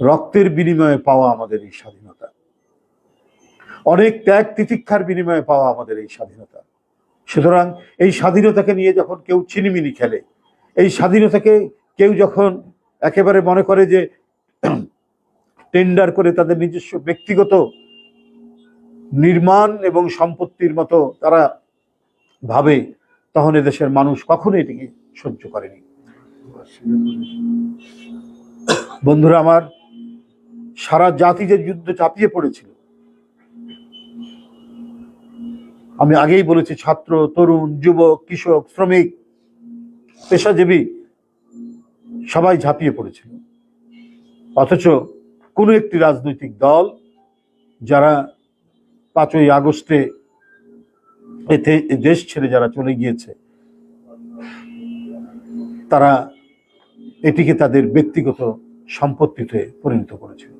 রক্তের বিনিময়ে পাওয়া আমাদের এই স্বাধীনতা। অনেক ত্যাগ তিতিক্ষার বিনিময়ে পাওয়া আমাদের এই স্বাধীনতা। সুতরাং এই স্বাধীনতাকে নিয়ে যখন কেউ চিনিমিনি খেলে, এই স্বাধীনতাকে কেউ যখন একেবারে মনে করে যে টেন্ডার করে তাদের নিজস্ব ব্যক্তিগত নির্মাণ এবং সম্পত্তির মতো তারা ভাবে, তখন এদেশের মানুষ কখনো এটিকে সহ্য করেনি। বন্ধুরা আমার সারা জাতি যে যুদ্ধ চাপিয়ে পড়েছিল। আমি আগেই বলেছি, ছাত্র, তরুণ, যুবক, কৃষক, শ্রমিক, পেশাজীবী, সবাই ঝাঁপিয়ে পড়েছিল। অথচ কোনো একটি রাজনৈতিক দল যারা পাঁচই আগস্টে এতে দেশ ছেড়ে যারা চলে গিয়েছে, তারা এটিকে তাদের ব্যক্তিগত সম্পত্তিতে পরিণত করেছিল।